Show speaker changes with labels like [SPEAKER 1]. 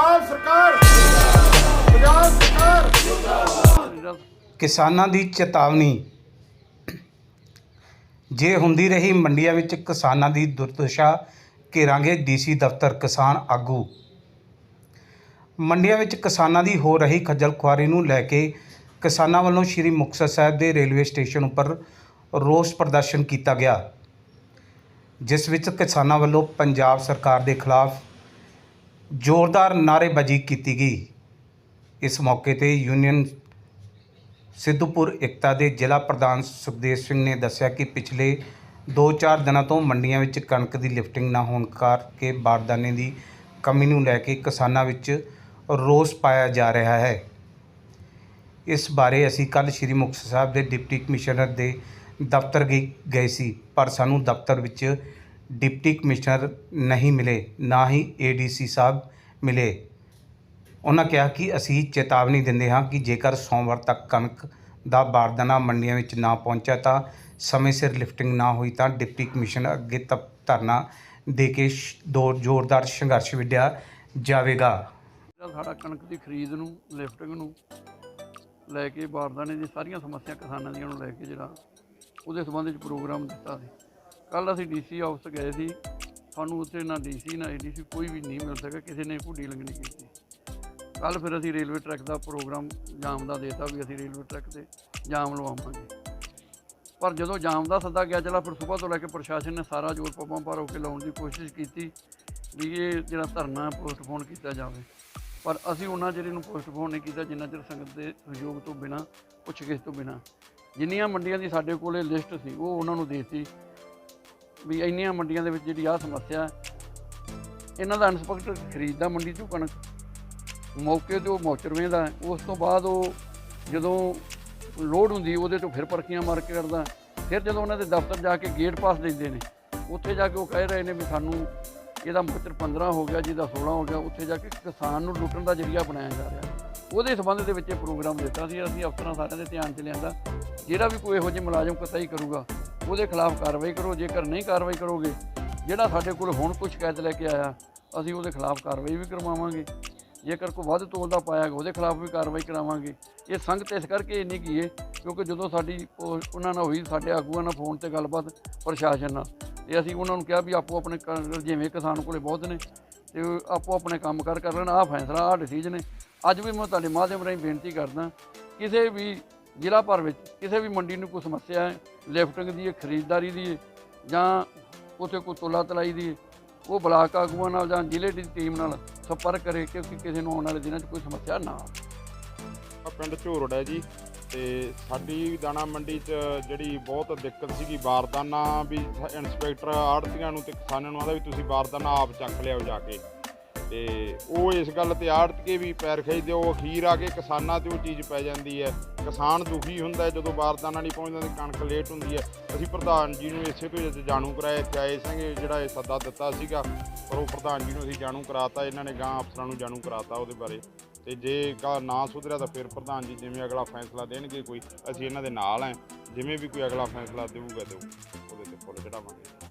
[SPEAKER 1] ਪੰਜਾਬ ਸਰਕਾਰ ਪੰਜਾਬ ਸਰਕਾਰ।
[SPEAKER 2] ਕਿਸਾਨਾਂ ਦੀ ਚੇਤਾਵਨੀ। ਜੇ ਹੁੰਦੀ ਰਹੀ ਮੰਡੀਆਂ ਵਿੱਚ ਕਿਸਾਨਾਂ ਦੀ ਦੁਰਦਸ਼ਾ, ਘੇਰਾਂਗੇ ਡੀਸੀ ਦਫ਼ਤਰ ਕਿਸਾਨ ਆਗੂ। ਮੰਡੀਆਂ ਵਿੱਚ ਕਿਸਾਨਾਂ ਦੀ ਹੋ ਰਹੀ ਖੱਜਲ ਖੁਆਰੀ ਨੂੰ ਲੈ ਕੇ ਕਿਸਾਨਾਂ ਵੱਲੋਂ ਸ੍ਰੀ ਮੁਕਤਸਰ ਸਾਹਿਬ ਦੇ ਰੇਲਵੇ ਸਟੇਸ਼ਨ ਉੱਪਰ ਰੋਸ ਪ੍ਰਦਰਸ਼ਨ ਕੀਤਾ ਗਿਆ, ਜਿਸ ਵਿੱਚ ਕਿਸਾਨਾਂ ਵੱਲੋਂ ਪੰਜਾਬ ਸਰਕਾਰ ਦੇ ਖਿਲਾਫ ਜ਼ੋਰਦਾਰ ਨਾਅਰੇਬਾਜ਼ੀ ਕੀਤੀ ਗਈ। ਇਸ ਮੌਕੇ ਤੇ ਯੂਨੀਅਨ ਸਿੱਧੂਪੁਰ ਏਕਤਾ ਦੇ ਜ਼ਿਲ੍ਹਾ ਪ੍ਰਧਾਨ ਸੁਖਦੇਵ ਸਿੰਘ ਨੇ ਦੱਸਿਆ ਕਿ ਪਿਛਲੇ 2-4 ਦਿਨਾਂ ਤੋਂ ਮੰਡੀਆਂ ਵਿੱਚ ਕਣਕ ਦੀ ਲਿਫਟਿੰਗ ਨਾ ਹੋਣ ਕਰਕੇ ਬਾਰਦਾਨੇ ਦੀ ਕਮੀ ਨੂੰ ਲੈ ਕੇ ਕਿਸਾਨਾਂ ਵਿੱਚ ਰੋਸ ਪਾਇਆ ਜਾ ਰਿਹਾ ਹੈ। ਇਸ ਬਾਰੇ ਅਸੀਂ ਕੱਲ ਸ਼੍ਰੀ ਮੁਕਤਸਰ ਸਾਹਿਬ ਦੇ ਡਿਪਟੀ ਕਮਿਸ਼ਨਰ ਦੇ ਦਫ਼ਤਰ ਗਏ ਗਏ ਸੀ, ਪਰ ਸਾਨੂੰ ਦਫ਼ਤਰ ਵਿੱਚ ਡਿਪਟੀ ਕਮਿਸ਼ਨਰ ਨਹੀਂ ਮਿਲੇ, ਨਾ ਹੀ ਏਡੀਸੀ ਸਾਹਿਬ ਮਿਲੇ। ਉਹਨਾਂ ਕਿਹਾ ਕਿ ਅਸੀਂ ਚੇਤਾਵਨੀ ਦਿੰਦੇ ਹਾਂ ਕਿ ਜੇਕਰ ਸੋਮਵਾਰ ਤੱਕ ਕਣਕ ਦਾ ਬਾਰਦਾਨਾ ਮੰਡੀਆਂ ਵਿੱਚ ਨਾ ਪਹੁੰਚਿਆ ਤਾਂ ਸਮੇਂ ਸਿਰ ਲਿਫਟਿੰਗ ਨਾ ਹੋਈ ਤਾਂ ਡਿਪਟੀ ਕਮਿਸ਼ਨਰ ਅੱਗੇ ਤਪ ਧਰਨਾ ਦੇ ਕੇ ਸ਼- ਦੋ ਜ਼ੋਰਦਾਰ ਸੰਘਰਸ਼ ਵਿੱਢਿਆ ਜਾਵੇਗਾ।
[SPEAKER 3] ਜਿਹੜਾ ਸਾਡਾ ਕਣਕ ਦੀ ਖਰੀਦ ਨੂੰ, ਲਿਫਟਿੰਗ ਨੂੰ ਲੈ ਕੇ ਬਾਰਦਾਨੇ ਦੀ ਸਾਰੀਆਂ ਸਮੱਸਿਆ ਕਿਸਾਨਾਂ ਦੀਆਂ ਨੂੰ ਲੈ ਕੇ ਜਿਹੜਾ ਉਹਦੇ ਸੰਬੰਧ ਵਿੱਚ ਪ੍ਰੋਗਰਾਮ ਦਿੱਤਾ ਸੀ। ਕੱਲ ਅਸੀਂ ਡੀਸੀ ਆਫਿਸ ਗਏ ਸੀ, ਸਾਨੂੰ ਉੱਥੇ ਨਾ ਡੀਸੀ ਨਾ ਏਡੀਸੀ ਕੋਈ ਵੀ ਨਹੀਂ ਮਿਲ ਸਕਿਆ, ਕਿਸੇ ਨੇ ਕੋਈ ਡੀਲਿੰਗ ਨਹੀਂ ਕੀਤੀ। ਕੱਲ ਫਿਰ ਅਸੀਂ ਰੇਲਵੇ ਟਰੈਕ ਦਾ ਪ੍ਰੋਗਰਾਮ ਜਾਮ ਦਾ ਦੇਤਾ ਵੀ ਅਸੀਂ ਰੇਲਵੇ ਟਰੈਕ ਤੇ ਜਾਮ ਲਵਾਵਾਂਗੇ। ਪਰ ਜਦੋਂ ਜਾਮ ਦਾ ਸੱਦਾ ਗਿਆ, ਚਲਾ ਫਿਰ ਸਵੇਰ ਤੋਂ ਲੈ ਕੇ ਪ੍ਰਸ਼ਾਸਨ ਨੇ ਸਾਰਾ ਜ਼ੋਰ ਪੱਬਾਂ ਭਾਰ ਹੋ ਕੇ ਲਾਉਣ ਦੀ ਕੋਸ਼ਿਸ਼ ਕੀਤੀ ਵੀ ਇਹ ਜਿਹੜਾ ਧਰਨਾ ਪੋਸਟਪੋਨ ਕੀਤਾ ਜਾਵੇ। ਪਰ ਅਸੀਂ ਉਹਨਾਂ ਚਿਰ ਇਹਨੂੰ ਪੋਸਟਪੋਨ ਨਹੀਂ ਕੀਤਾ, ਜਿੰਨਾ ਚਿਰ ਸੰਗਤ ਦੇ ਸਹਿਯੋਗ ਤੋਂ ਬਿਨਾ, ਪੁੱਛਗਿੱਛ ਤੋਂ ਬਿਨਾ। ਜਿੰਨੀਆਂ ਮੰਡੀਆਂ ਦੀ ਸਾਡੇ ਕੋਲੇ ਲਿਸਟ ਸੀ, ਉਹ ਉਹਨਾਂ ਨੂੰ ਦੇਤੀ। ਵੀ ਇੰਨੀਆਂ ਮੰਡੀਆਂ ਦੇ ਵਿੱਚ ਜਿਹੜੀ ਆਹ ਸਮੱਸਿਆ ਹੈ, ਇਹਨਾਂ ਦਾ ਇੰਸਪੈਕਟਰ ਖਰੀਦਦਾ ਮੰਡੀ ਚੋਂ ਕਣਕ। ਮੌਕੇ ਤੇ ਉਹ ਮੌਚਰ ਵੇਂਦਾ ਉਸ ਤੋਂ ਬਾਅਦ ਉਹ ਜਦੋਂ ਲੋਡ ਹੁੰਦੀ, ਉਹਦੇ ਤੋਂ ਫਿਰ ਪਰਚੀਆਂ ਮਾਰ ਕੇ ਕਰਦਾ ਫਿਰ ਜਦੋਂ ਉਹਨਾਂ ਦੇ ਦਫ਼ਤਰ ਜਾ ਕੇ ਗੇਟ ਪਾਸ ਦਿੰਦੇ ਨੇ, ਉੱਥੇ ਜਾ ਕੇ ਉਹ ਕਹਿ ਰਹੇ ਨੇ ਵੀ ਸਾਨੂੰ ਇਹਦਾ ਮੌਚਰ 15 ਹੋ ਗਿਆ, ਜਿਹਦਾ 16 ਹੋ ਗਿਆ, ਉੱਥੇ ਜਾ ਕੇ ਕਿਸਾਨ ਨੂੰ ਲੁੱਟਣ ਦਾ ਜਰੀਆ ਬਣਾਇਆ ਜਾ ਰਿਹਾ। ਉਹਦੇ ਸੰਬੰਧ ਦੇ ਵਿੱਚ ਇਹ ਪ੍ਰੋਗਰਾਮ ਦਿੱਤਾ ਸੀ, ਅਸੀਂ ਅਫਸਰਾਂ ਸਾਰਿਆਂ ਦੇ ਧਿਆਨ 'ਚ ਲਿਆਂਦਾ। ਜਿਹੜਾ ਵੀ ਕੋਈ ਇਹੋ ਜਿਹੇ ਮੁਲਾਜ਼ਮ ਕਤਾਈ ਕਰੂਗਾ ਉਹਦੇ ਖਿਲਾਫ ਕਾਰਵਾਈ ਕਰੋ, ਜੇਕਰ ਨਹੀਂ ਕਾਰਵਾਈ ਕਰੋਗੇ, ਜਿਹੜਾ ਸਾਡੇ ਕੋਲ ਹੁਣ ਕੋਈ ਸ਼ਿਕਾਇਤ ਲੈ ਕੇ ਆਇਆ, ਅਸੀਂ ਉਹਦੇ ਖਿਲਾਫ ਕਾਰਵਾਈ ਵੀ ਕਰਵਾਵਾਂਗੇ। ਜੇਕਰ ਕੋਈ ਵੱਧ ਤੋਲ ਦਾ ਪਾਇਆ ਉਹਦੇ ਖਿਲਾਫ ਵੀ ਕਾਰਵਾਈ ਕਰਾਵਾਂਗੇ। ਇਹ ਸੰਗਤ ਇਸ ਕਰਕੇ ਇੰਨੀ ਕੀ ਹੈ ਕਿਉਂਕਿ ਜਦੋਂ ਸਾਡੀ ਉਹ- ਉਹਨਾਂ ਨਾਲ ਹੋਈ, ਸਾਡੇ ਆਗੂਆਂ ਨਾਲ ਫੋਨ ਤੇ ਗੱਲਬਾਤ, ਪ੍ਰਸ਼ਾਸਨ ਨਾਲ, ਤੇ ਅਸੀਂ ਉਹਨਾਂ ਨੂੰ ਕਿਹਾ ਵੀ ਆਪੋ ਆਪਣੇ ਜਿਵੇਂ ਕਿਸਾਨ ਕੋਲੇ ਬਹੁਤ ਨੇ, ਤੇ ਆਪੋ ਆਪਣੇ ਕੰਮ ਕਰ ਕਰ ਲੈਣ, ਆਹ ਫੈਸਲਾ, ਆਹ ਡਿਸੀਜਨ ਹੈ। ਅੱਜ ਵੀ ਮੈਂ ਤੁਹਾਡੇ ਮਾਧਿਅਮ ਰਾਹੀਂ ਬੇਨਤੀ ਕਰਦਾ, ਕਿਸੇ ਵੀ ਜ਼ਿਲ੍ਹਾ ਭਰ ਵਿੱਚ ਕਿਸੇ ਵੀ ਮੰਡੀ ਨੂੰ ਕੋਈ ਸਮੱਸਿਆ ਹੈ, ਲਿਫਟਿੰਗ ਦੀ ਖਰੀਦਦਾਰੀ ਦੀ ਜਾਂ ਉੱਥੇ ਕੋਈ ਤੁਲਾ ਤਲਾਈ ਦੀ ਉਹ ਬਲਾਕ ਆਗੂਆਂ ਨਾਲ ਜਾਂ ਜ਼ਿਲ੍ਹੇ ਦੀ ਟੀਮ ਨਾਲ ਸੰਪਰਕ ਕਰੇ ਕਿਉਂਕਿ ਕਿਸੇ ਨੂੰ ਆਉਣ ਵਾਲੇ ਦਿਨਾਂ 'ਚ ਕੋਈ ਸਮੱਸਿਆ ਨਾ ਆਵੇ।
[SPEAKER 4] ਆ ਪਿੰਡ ਝੋਰੜ ਹੈ ਜੀ ਤੇ ਸਾਡੀ ਦਾਣਾ ਮੰਡੀ 'ਚ ਜਿਹੜੀ ਬਹੁਤ ਦਿੱਕਤ ਸੀਗੀ ਬਾਰਦਾਨਾ ਵੀ ਸ- ਇੰਸਪੈਕਟਰ ਆੜਤੀਆਂ ਨੂੰ ਤੇ ਕਿਸਾਨਾਂ ਨੂੰ ਆਦਾ ਵੀ ਤੁਸੀਂ ਬਾਰਦਾਨਾ ਆਪ ਚੱਕ ਲਿਆਓ ਜਾ ਕੇ। ਤੇ ਉਹ ਇਸ ਗੱਲ ਤੇ ਆੜਤੀਏ ਵੀ ਪੈਰ ਖਿੱਚਦੇ ਉਹ ਅਖੀਰ ਆ ਕੇ ਕਿਸਾਨਾਂ ਤੇ ਉਹ ਚੀਜ਼ ਪੈ ਜਾਂਦੀ ਹੈ। ਕਿਸਾਨ ਦੁਖੀ ਹੁੰਦਾ ਹੈ ਜਦੋਂ ਬਾਰਦਾਨਾ ਨਹੀਂ ਪਹੁੰਚਦਾ ਤੇ ਕਣਕ ਲੇਟ ਹੁੰਦੀ ਹੈ। ਅਸੀਂ ਪ੍ਰਧਾਨ ਜੀ ਨੂੰ ਇਸੇ ਤੋਂ ਅੱਜ ਜਾਣੂ ਕਰਾਇਆ, ਇੱਥੇ ਆਏ ਸੰਗੇ, ਜਿਹੜਾ ਇਹ ਸੱਦਾ ਦਿੱਤਾ ਸੀਗਾ, ਪਰ ਉਹ ਪ੍ਰਧਾਨ ਜੀ ਨੂੰ ਅਸੀਂ ਜਾਣੂ ਕਰਾਤਾ, ਇਹਨਾਂ ਨੇ ਗਾਂ ਅਫਸਰਾਂ ਨੂੰ ਜਾਣੂ ਕਰਾਤਾ ਉਹਦੇ ਬਾਰੇ। ਤੇ ਜੇ ਗਾ ਨਾ ਸੁਧਰਿਆ ਤਾਂ ਫਿਰ ਪ੍ਰਧਾਨ ਜੀ ਜਿਵੇਂ ਅਗਲਾ ਫੈਸਲਾ ਦੇਣਗੇ ਕੋਈ, ਅਸੀਂ ਇਹਨਾਂ ਦੇ ਨਾਲ ਆਂ ਜਿਵੇਂ ਵੀ ਕੋਈ ਅਗਲਾ ਫੈਸਲਾ ਦੇਊਗਾ ਤੇ ਉਹਦੇ ਤੇ ਫੁੱਲ ਚੜਾਵਾਂਗੇ